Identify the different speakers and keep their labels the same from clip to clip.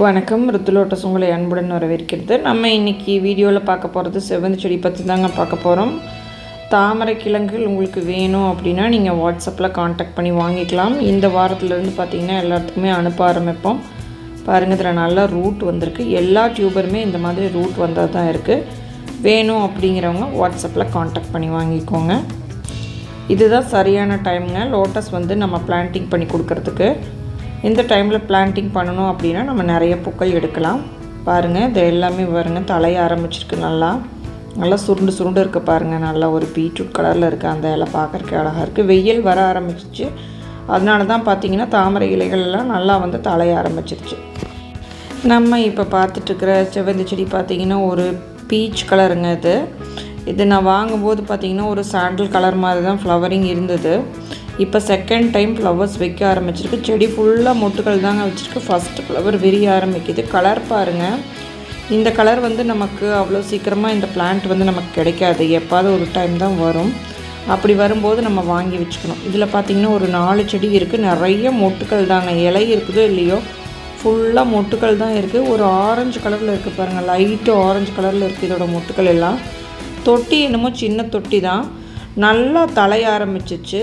Speaker 1: வணக்கம். ருத்துலோட்டஸ் உங்களை அன்புடன் வரவேற்கிறது. நம்ம இன்றைக்கி வீடியோவில் பார்க்க போகிறது செவ்வந்தி செடி பற்றி தாங்க பார்க்க போகிறோம் தாமரை கிழங்குகள் உங்களுக்கு வேணும் அப்படின்னா நீங்கள் வாட்ஸ்அப்பில் காண்டாக்ட் பண்ணி வாங்கிக்கலாம். இந்த வாரத்துலேருந்து பார்த்திங்கன்னா எல்லாத்துக்குமே அனுப்ப ஆரம்பிப்போம். பாருங்கள் இதில் நல்லா ரூட் வந்திருக்கு. எல்லா டியூபருமே இந்த மாதிரி ரூட் வந்தால் தான் இருக்குது வேணும் அப்படிங்கிறவங்க வாட்ஸ்அப்பில் காண்டாக்ட் பண்ணி வாங்கிக்கோங்க. இதுதான் சரியான டைமுங்க லோட்டஸ் வந்து நம்ம பிளான்டிங் பண்ணி கொடுக்கறதுக்கு. இந்த டைமில் பிளான்டிங் பண்ணணும் அப்படின்னா நம்ம நிறைய பூக்கள் எடுக்கலாம். பாருங்கள் இது எல்லாமே பாருங்கள் தலைய ஆரம்பிச்சிருக்கு நல்லா. நல்லா சுருண்டு சுருண்டு இருக்குது பாருங்கள் நல்லா ஒரு பீட்ரூட் கலரில் இருக்குது அந்த இலை பார்க்குறக்கு அழகாக இருக்குது வெயில் வர ஆரம்பிச்சிச்சு. அதனால தான் பார்த்தீங்கன்னா தாமரை இலைகள்லாம் நல்லா வந்து தலைய ஆரம்பிச்சிருச்சு. நம்ம இப்போ பார்த்துட்ருக்கிற செவ்வந்தி செடி பார்த்திங்கன்னா ஒரு பீச் கலருங்க இது. இது நான் வாங்கும்போது பார்த்திங்கன்னா ஒரு சாண்டில் கலர் மாதிரி தான் ஃப்ளவரிங் இருந்தது. இப்போ செகண்ட் டைம் ஃப்ளவர்ஸ் வைக்க ஆரம்பிச்சிருக்கு. செடி ஃபுல்லாக மொட்டுகள் தாங்க வச்சுருக்கு. ஃபஸ்ட்டு ஃப்ளவர் விரிய ஆரம்பிக்குது. கலர் பாருங்கள் இந்த கலர் வந்து நமக்கு அவ்வளோ சீக்கிரமாக இந்த பிளான்ட் வந்து நமக்கு கிடைக்காது. எப்பாவது ஒரு டைம் தான் வரும். அப்படி வரும்போது நம்ம வாங்கி வச்சுக்கணும். இதில் பார்த்திங்கன்னா ஒரு நாலு செடி இருக்குது நிறைய மொட்டுக்கள் தாங்க. இலை இருக்குதோ இல்லையோ ஃபுல்லாக மொட்டுக்கள் தான் இருக்குது ஒரு ஆரஞ்சு கலரில் இருக்குது பாருங்கள் லைட்டு ஆரஞ்சு கலரில் இருக்குது இதோட மொட்டுக்கள் எல்லாம். தொட்டி என்னமோ சின்ன தொட்டி தான். நல்லா தலைய ஆரம்பிச்சிச்சு.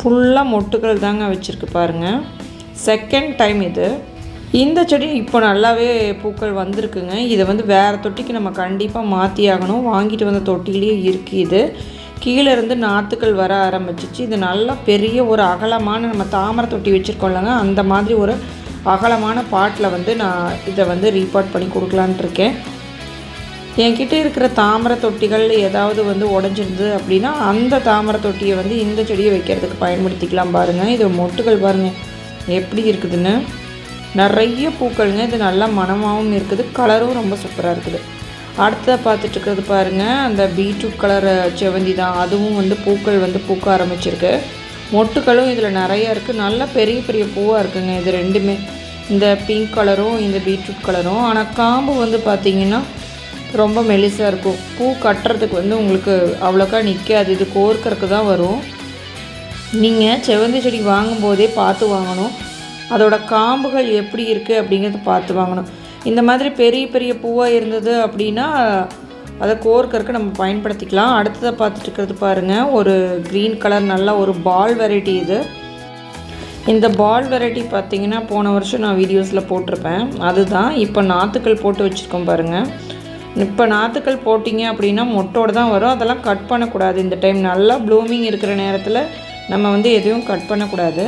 Speaker 1: ஃபுல்லாக மொட்டுக்கள் தாங்க வச்சுருக்கு பாருங்கள் செகண்ட் டைம் இது. இந்த செடி இப்போ நல்லாவே பூக்கள் வந்திருக்குங்க. இதை வந்து வேறு தொட்டிக்கு நம்ம கண்டிப்பாக மாற்றி ஆகணும். வாங்கிட்டு வந்த தொட்டிலேயே இருக்குது இது. கீழே இருந்து நாற்றுக்கள் வர ஆரம்பிச்சிச்சு. இது நல்லா பெரிய ஒரு அகலமான நம்ம தாமரை தொட்டி வச்சுருக்கோம்லங்க அந்த மாதிரி ஒரு அகலமான பாட்டில் வந்து நான் இதை வந்து ரீபார்ட் பண்ணி கொடுக்கலான்ட்டு இருக்கேன். என்கிட்ட இருக்கிற தாமரை தொட்டிகள் ஏதாவது வந்து உடஞ்சிருது அப்படின்னா அந்த தாமரை தொட்டியை வந்து இந்த செடியை வைக்கிறதுக்கு பயன்படுத்திக்கலாம் பாருங்கள் இது மொட்டுகள் பாருங்கள் எப்படி இருக்குதுன்னு? நிறைய பூக்கள்ங்க. இது நல்லா மனமாகவும் இருக்குது. கலரும் ரொம்ப சூப்பராக இருக்குது. அடுத்ததாக பார்த்துட்டு இருக்கிறது பாருங்கள் அந்த பீட்ரூட் கலர் செவந்தி தான். அதுவும் வந்து பூக்கள் வந்து பூக்க ஆரம்பிச்சிருக்கு. மொட்டுகளும் இதில் நிறைய இருக்குது நல்லா பெரிய பெரிய பூவாக இருக்குங்க. இது ரெண்டுமே. இந்த பிங்க் கலரும் இந்த பீட்ரூட் கலரும் ஆனால் காம்பு வந்து பார்த்திங்கன்னா ரொம்ப மெலிசாக இருக்கும். பூ கட்டுறதுக்கு வந்து உங்களுக்கு அவ்வளோக்கா நிற்காது இது கோர்க்கறக்கு தான் வரும். நீங்கள் செவந்தி செடி வாங்கும்போதே பார்த்து வாங்கணும். அதோட காம்புகள் எப்படி இருக்குது அப்படிங்கிறத பார்த்து வாங்கணும். இந்த மாதிரி பெரிய பெரிய பூவாக இருந்தது அப்படின்னா அதை கோர்க்கறக்கு நம்ம பயன்படுத்திக்கலாம். அடுத்ததை பார்த்துட்டு இருக்கிறது பாருங்கள் ஒரு க்ரீன் கலர் நல்ல ஒரு பால் வெரைட்டி இது. இந்த பால் வெரைட்டி பார்த்திங்கன்னா போன வருஷம் நான் வீடியோஸில் போட்டிருப்பேன். அதுதான். இப்போ நாற்றுக்கள் போட்டு வச்சுருக்கோம் பாருங்கள் இப்போ நாற்றுக்கள் போட்டிங்க அப்படின்னா மொட்டோடு தான் வரும். அதெல்லாம் கட் பண்ணக்கூடாது. இந்த டைம் நல்லா ப்ளூமிங் இருக்கிற நேரத்தில் நம்ம வந்து எதுவும் கட் பண்ணக்கூடாது.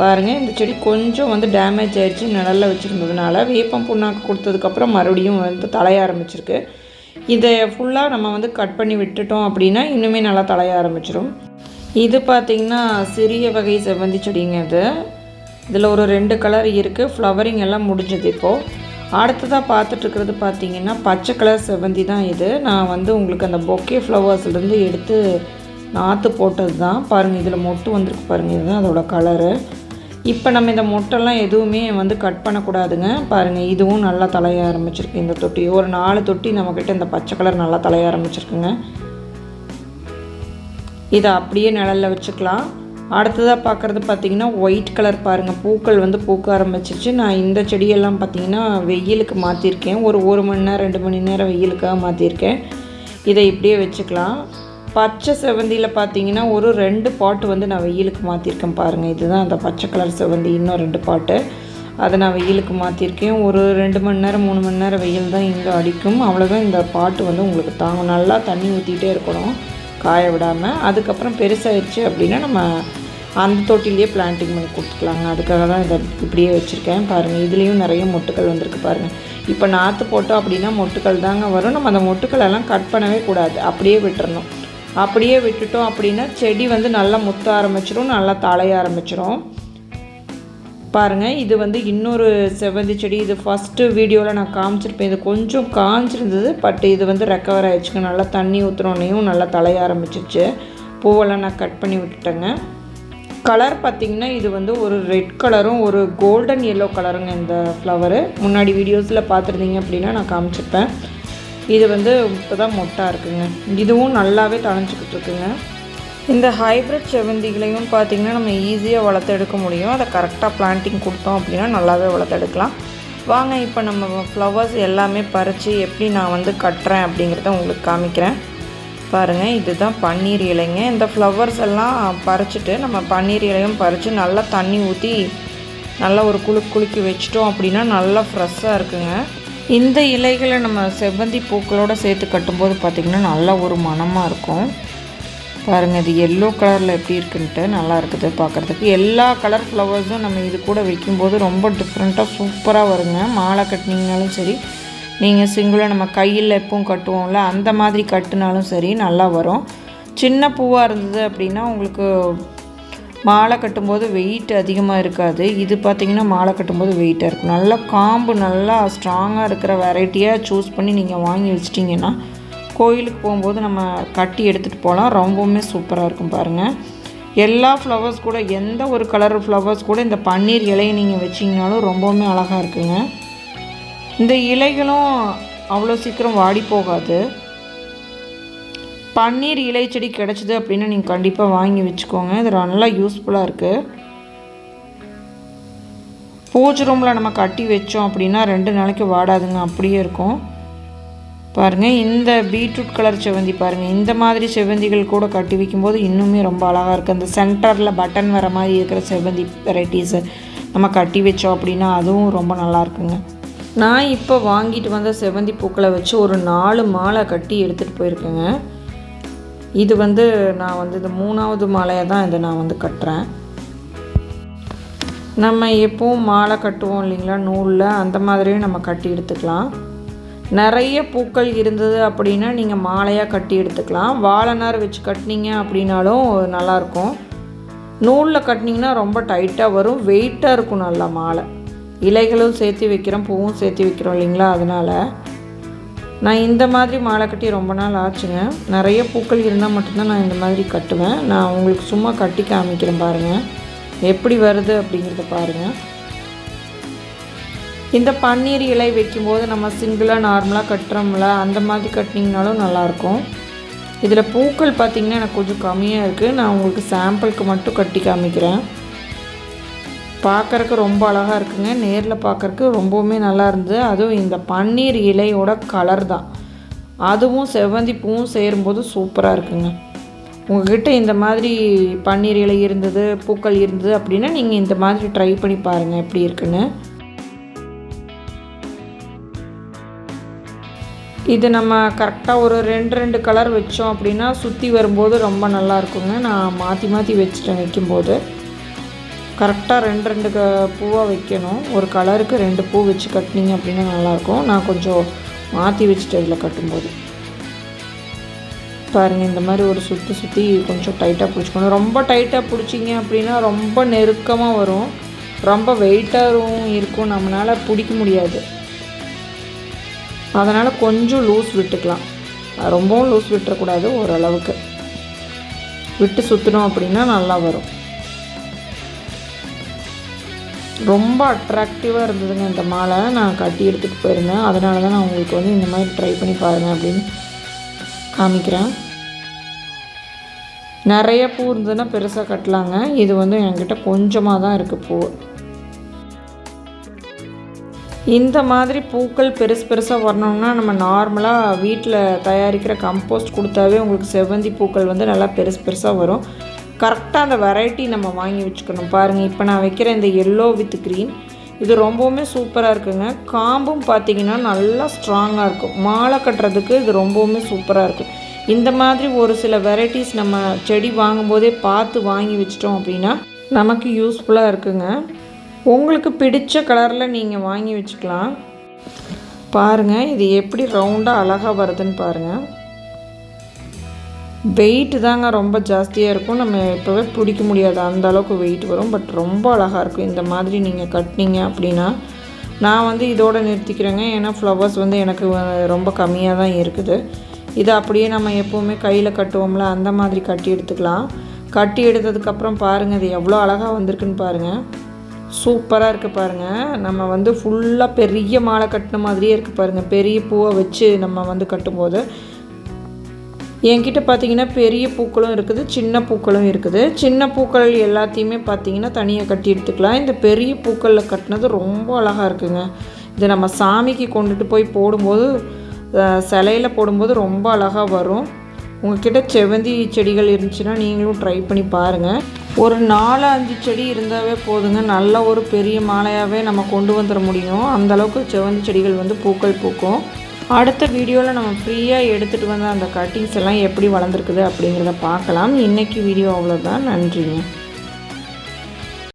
Speaker 1: பாருங்கள் இந்த செடி கொஞ்சம் வந்து டேமேஜ் ஆகிடுச்சு நிழலில் வச்சுருந்ததுனால வேப்பம் புண்ணாக்கு கொடுத்ததுக்கப்புறம் மறுபடியும் வந்து தலைய ஆரம்பிச்சிருக்கு. இதை ஃபுல்லாக நம்ம வந்து கட் பண்ணி விட்டுட்டோம் அப்படின்னா இன்னுமே நல்லா தலைய ஆரம்பிச்சிடும் இது பார்த்திங்கன்னா சிறிய வகை செவ்வந்தி செடிங்க இது. இதில் ஒரு ரெண்டு கலர் இருக்குது ஃப்ளவரிங் எல்லாம் முடிஞ்சது இப்போது அடுத்ததாக பார்த்துட்ருக்கிறது பார்த்தீங்கன்னா பச்சை கலர் செவ்வந்தி தான் இது. நான் வந்து உங்களுக்கு அந்த பொக்கே ஃப்ளவர்ஸ்லேருந்து எடுத்து நாற்று போட்டது தான். பாருங்கள் இதில் மொட்டு வந்திருக்கு பாருங்கள் இதுதான் அதோடய கலரு இப்போ நம்ம இந்த மொட்டெல்லாம் எதுவுமே வந்து கட் பண்ணக்கூடாதுங்க. பாருங்கள் இதுவும் நல்லா தலைய ஆரம்பிச்சிருக்கு. இந்த தொட்டி ஒரு நாலு தொட்டி நம்மக்கிட்ட இந்த பச்சை கலர் நல்லா தலைய ஆரம்பிச்சிருக்குங்க. இதை அப்படியே நிழலில் வச்சுக்கலாம். அடுத்ததாக பார்க்குறது பார்த்திங்கன்னா ஒயிட் கலர் பாருங்கள் பூக்கள் வந்து பூக்க ஆரம்பிச்சிச்சு நான் இந்த செடியெல்லாம் பார்த்திங்கன்னா வெயிலுக்கு மாற்றிருக்கேன் ஒரு ஒரு மணி நேரம் ரெண்டு மணி நேரம் வெயிலுக்காக மாற்றிருக்கேன் இதை இப்படியே வச்சுக்கலாம். பச்சை செவந்தியில் பார்த்தீங்கன்னா ஒரு ரெண்டு பாட்டு வந்து நான் வெயிலுக்கு மாற்றிருக்கேன் பாருங்கள் இதுதான் அந்த பச்சை கலர் செவந்தி இன்னும் ரெண்டு பாட்டு. அதை நான் வெயிலுக்கு மாற்றிருக்கேன் ஒரு ரெண்டு மணி நேரம் மூணு மணி நேரம் வெயில் தான் இங்கே அடிக்கும். அவ்வளோதான் இந்த பாட்டு வந்து உங்களுக்கு தாங்கும். நல்லா தண்ணி ஊற்றிக்கிட்டே இருக்கணும் காய விடாமல் அதுக்கப்புறம் பெருசாகிடுச்சு அப்படின்னா நம்ம அந்த தொட்டிலேயே பிளான்டிங் பண்ணி கொடுத்துக்கலாங்க. அதுக்காக தான் இதை இப்படியே வச்சுருக்கேன். பாருங்கள் இதுலேயும் நிறைய மொட்டுக்கள் வந்திருக்கு பாருங்கள் இப்போ நாற்று போட்டோம் அப்படின்னா மொட்டுக்கள் தாங்க வரும். நம்ம அந்த மொட்டுக்கள் எல்லாம் கட் பண்ணவே கூடாது. அப்படியே விட்டுறணும். அப்படியே விட்டுட்டோம் அப்படின்னா செடி வந்து நல்லா முத்த ஆரம்பிச்சிடும் நல்லா தலைய ஆரம்பிச்சிடும் பாருங்கள் இது வந்து இன்னொரு செவ்வந்தி செடி. இது ஃபஸ்ட்டு வீடியோவில் நான் காமிச்சிருப்பேன். இது கொஞ்சம் காஞ்சிருந்தது பட் இது வந்து ரெக்கவர் ஆயிடுச்சுங்க. நல்லா தண்ணி ஊற்றுனோன்னையும் நல்லா தலைய ஆரம்பிச்சிருச்சு. பூவெல்லாம் நான் கட் பண்ணி விட்டுட்டேங்க. கலர் பார்த்திங்கன்னா இது வந்து ஒரு ரெட் கலரும் ஒரு கோல்டன் எல்லோ கலருங்க இந்த ஃப்ளவரு முன்னாடி வீடியோஸில் பார்த்துருந்தீங்க அப்படின்னா நான் காமிச்சிருப்பேன். இது வந்து இப்போ தான் மொட்டாக இருக்குங்க. இதுவும் நல்லாவே தழைஞ்சிக்கிட்டு இருக்குங்க. இந்த ஹைப்ரிட் செவந்திகளையும் பார்த்திங்கன்னா நம்ம ஈஸியாக வளர்த்து எடுக்க முடியும். அதை கரெக்டாக பிளான்டிங் கொடுத்தோம் அப்படின்னா நல்லாவே வளர்த்து எடுக்கலாம் வாங்க இப்போ நம்ம ஃப்ளவர்ஸ் எல்லாமே பறித்து எப்படி நான் வந்து கட்டுறேன் அப்படிங்கிறத உங்களுக்கு காமிக்கிறேன். பாருங்கள் இதுதான் பன்னீர் இலைங்க. இந்த ஃப்ளவர்ஸ் எல்லாம் பறிச்சிட்டு நம்ம பன்னீர் இலையும் பறித்து நல்லா தண்ணி ஊற்றி நல்லா ஒரு குளு குலுக்கி வச்சிட்டோம் அப்படின்னா நல்லா ஃப்ரெஷ்ஷாக இருக்குங்க. இந்த இலைகளை நம்ம செவ்வந்தி பூக்களோடு சேர்த்து கட்டும்போது பார்த்திங்கன்னா நல்லா ஒரு மணமாக இருக்கும். பாருங்கள் இது எல்லோ கலரில் எப்படி இருக்குன்ட்டு நல்லா இருக்குது பார்க்குறதுக்கு எல்லா கலர் ஃப்ளவர்ஸும் நம்ம இது கூட வைக்கும்போது ரொம்ப டிஃப்ரெண்ட்டாக சூப்பராக வருங்க. மாலை கட்டினீங்கனாலும் சரி நீங்கள் சிங்கிளாக நம்ம கையில் எப்பவும் கட்டுவோம்ல அந்த மாதிரி கட்டுனாலும் சரி நல்லா வரும். சின்ன பூவாக இருந்தது அப்படின்னா உங்களுக்கு மாலை கட்டும்போது வெயிட் அதிகமாக இருக்காது. இது பார்த்திங்கன்னா மாலை கட்டும்போது வெயிட்டாக இருக்கும். நல்லா காம்பு நல்லா ஸ்ட்ராங்காக இருக்கிற வெரைட்டியாக சூஸ் பண்ணி நீங்கள் வாங்கி வச்சிட்டிங்கன்னா கோயிலுக்கு போகும்போது நம்ம கட்டி எடுத்துகிட்டு போகலாம். ரொம்பவுமே சூப்பராக இருக்கும் பாருங்கள் எல்லா ஃப்ளவர்ஸ் கூட எந்த ஒரு கலர் ஃப்ளவர்ஸ் கூட இந்த பன்னீர் இலையை நீங்கள் வச்சிங்கனாலும் ரொம்பவுமே அழகாக இருக்குங்க. இந்த இலைகளும் அவ்வளோ சீக்கிரம் வாடி போகாது. பன்னீர் இலை செடி கிடச்சிது அப்படின்னா நீங்கள் கண்டிப்பாக வாங்கி வச்சுக்கோங்க. இது நல்லா யூஸ்ஃபுல்லாக இருக்குது பூஜை ரூமில் நம்ம கட்டி வச்சோம் அப்படின்னா ரெண்டு நாளைக்கு வாடாதுங்க அப்படியே இருக்கும். பாருங்கள் இந்த பீட்ரூட் கலர் செவந்தி பாருங்கள் இந்த மாதிரி செவந்திகள் கூட கட்டி வைக்கும்போது இன்னுமே ரொம்ப அழகாக இருக்குது அந்த சென்டரில் பட்டன் வர மாதிரி இருக்கிற செவந்தி வெரைட்டிஸு நம்ம கட்டி வச்சோம் அப்படின்னா அதுவும் ரொம்ப நல்லா இருக்குங்க. நான் இப்போ வாங்கிட்டு வந்த செவந்தி பூக்களை வச்சு ஒரு நாலு மாலை கட்டி எடுத்துகிட்டு போயிருக்கேங்க. இது வந்து நான் வந்து இந்த மூணாவது மாலையை தான் இதை நான் வந்து கட்டுறேன். நம்ம எப்பவும் மாலை கட்டுவோம் இல்லைங்களா நூலில்? அந்த மாதிரியும் நம்ம கட்டி எடுத்துக்கலாம். நிறைய பூக்கள் இருந்தது அப்படின்னா நீங்கள் மாலையாக கட்டி எடுத்துக்கலாம். வாழைநார் வச்சு கட்டினீங்க அப்படின்னாலும் நல்லாயிருக்கும் நூலில் கட்டினீங்கன்னா ரொம்ப டைட்டாக வரும். வெயிட்டாக இருக்கும் நல்லா மாலை. இலைகளும் சேர்த்து வைக்கிறோம் பூவும் சேர்த்து வைக்கிறோம் இல்லைங்களா? அதனால் நான் இந்த மாதிரி மாலை கட்டி ரொம்ப நாள் ஆச்சுங்க. நிறைய பூக்கள் இருந்தால் மட்டும்தான் நான் இந்த மாதிரி கட்டுவேன். நான் உங்களுக்கு சும்மா கட்டி காமிக்கிறேன் பாருங்கள் எப்படி வருது அப்படிங்கிறத பாருங்கள் இந்த பன்னீர் இலை வைக்கும்போது நம்ம சிங்கிளாக நார்மலாக கட்டுறோம்ல அந்த மாதிரி கட்டினீங்கனாலும் நல்லாயிருக்கும். இதில் பூக்கள் பார்த்திங்கன்னா எனக்கு கொஞ்சம் கம்மியாக இருக்குது. நான் உங்களுக்கு சாம்பிளுக்கு மட்டும் கட்டி காமிக்கிறேன். பார்க்குறக்கு ரொம்ப அழகாக இருக்குங்க. நேரில் பார்க்குறக்கு ரொம்பவுமே நல்லா இருந்தது. அதுவும் இந்த பன்னீர் இலையோட கலர் தான். அதுவும் செவ்வந்தி பூவும் சேரும்போது சூப்பராக இருக்குங்க. உங்ககிட்ட இந்த மாதிரி பன்னீர் இலை இருந்தது பூக்கள் இருந்தது அப்படின்னா நீங்கள் இந்த மாதிரி ட்ரை பண்ணி பாருங்கள் எப்படி இருக்குன்னு. இது நம்ம கரெக்டாக ஒரு ரெண்டு ரெண்டு கலர் வச்சோம் அப்படின்னா சுற்றி வரும்போது ரொம்ப நல்லா இருக்குங்க. நான் மாற்றி மாற்றி வச்சுட்டேன் வைக்கும்போது கரெக்டாக ரெண்டு ரெண்டு க பூவாக வைக்கணும். ஒரு கலருக்கு ரெண்டு பூ வச்சு கட்டினீங்க அப்படின்னா நல்லாயிருக்கும். நான் கொஞ்சம் மாற்றி வச்சுட்டு இதில் கட்டும்போது. பாருங்கள் இந்த மாதிரி ஒரு சுற்றி சுற்றி கொஞ்சம் டைட்டாக பிடிச்சிக்கணும். ரொம்ப டைட்டாக பிடிச்சிங்க அப்படின்னா ரொம்ப நெருக்கமாக வரும். ரொம்ப வெயிட்டாகவும் இருக்கும். நம்மளால் பிடிக்க முடியாது. அதனால் கொஞ்சம் லூஸ் விட்டுக்கலாம். ரொம்பவும் லூஸ் விட்டுறக்கூடாது ஓரளவுக்கு. விட்டு சுற்றினோம் அப்படின்னா நல்லா வரும். ரொம்ப அட்ராக்டிவாக இருந்ததுங்க இந்த மாலை. நான் கட்டி எடுத்துகிட்டு போயிருந்தேன். அதனால தான் நான் உங்களுக்கு வந்து இந்த மாதிரி ட்ரை பண்ணி பாருங்கள் அப்படின்னு காமிக்கிறேன். நிறைய பூ இருந்ததுன்னா பெருசாக கட்டலாங்க. இது வந்து என்கிட்ட கொஞ்சமாக தான் இருக்குது பூ. இந்த மாதிரி பூக்கள் பெருசு பெருசாக வரணும்னா நம்ம நார்மலாக வீட்டில் தயாரிக்கிற கம்போஸ்ட் கொடுத்தாவே உங்களுக்கு செவ்வந்தி பூக்கள் வந்து நல்லா பெருசு பெருசாக வரும். கரெக்டாக அந்த வெரைட்டி நம்ம வாங்கி வச்சுக்கணும். பாருங்கள் இப்போ நான் வைக்கிற இந்த எல்லோ வித் க்ரீன் இது ரொம்பவுமே சூப்பராக இருக்குங்க. காம்பும் பார்த்தீங்கன்னா நல்லா ஸ்ட்ராங்காக இருக்கும். மாலை கட்டுறதுக்கு இது ரொம்பவுமே சூப்பராக இருக்கும் இந்த மாதிரி ஒரு சில வெரைட்டிஸ் நம்ம செடி வாங்கும்போதே பார்த்து வாங்கி வச்சிட்டோம் அப்படின்னா நமக்கு யூஸ்ஃபுல்லாக இருக்குங்க. உங்களுக்கு பிடிச்ச கலரில் நீங்கள் வாங்கி வச்சுக்கலாம். பாருங்கள் இது எப்படி ரவுண்டாக அழகாக வருதுன்னு பாருங்கள் வெயிட்டு தாங்க ரொம்ப ஜாஸ்தியாக இருக்கும். நம்ம இப்போவே பிடிக்க முடியாது. அந்த அளவுக்கு வெயிட் வரும். பட் ரொம்ப அழகாக இருக்கும். இந்த மாதிரி நீங்கள் கட்டினீங்க அப்படின்னா நான் வந்து இதோடு நிறுத்திக்கிறேங்க. ஏன்னா ஃப்ளவர்ஸ் வந்து எனக்கு ரொம்ப கம்மியாக தான் இருக்குது. இதை அப்படியே நம்ம எப்போவுமே கையில் கட்டுவோம்ல அந்த மாதிரி கட்டி எடுத்துக்கலாம். கட்டி எடுத்ததுக்கப்புறம் பாருங்கள் இது எவ்வளோ அழகாக வந்திருக்குன்னு பாருங்கள் சூப்பராக இருக்குது பாருங்கள் நம்ம வந்து ஃபுல்லாக பெரிய மாலை கட்டின மாதிரியே இருக்குது பாருங்கள் பெரிய பூவை வச்சு நம்ம வந்து கட்டும்போது. என்கிட்ட பார்த்தீங்கன்னா பெரிய பூக்களும் இருக்குது சின்ன பூக்களும் இருக்குது. சின்ன பூக்கள் எல்லாத்தையுமே பார்த்தீங்கன்னா தனியாக கட்டி எடுத்துக்கலாம். இந்த பெரிய பூக்களில் கட்டினது ரொம்ப அழகாக இருக்குங்க. இது நம்ம சாமிக்கு கொண்டுட்டு போய் போடும்போது சிலையில் சிலையில போடும்போது ரொம்ப அழகாக வரும். உங்ககிட்ட செவந்தி செடிகள் இருந்துச்சுன்னா நீங்களும் ட்ரை பண்ணி பாருங்கள் ஒரு நாலு அஞ்சு செடி இருந்தாவே போதுங்க. நல்ல ஒரு பெரிய மாலையாகவே நம்ம கொண்டு வந்துட முடியும். அந்தளவுக்கு செவந்தி செடிகள் வந்து பூக்கள் பூக்கும். அடுத்த வீடியோவில் நம்ம ஃப்ரீயாக எடுத்துகிட்டு வந்த அந்த கட்டிங்ஸ் எல்லாம் எப்படி வளர்ந்துருக்குது அப்படிங்கிறத பார்க்கலாம். இன்றைக்கி வீடியோ அவ்வளோதான் நன்றிங்க.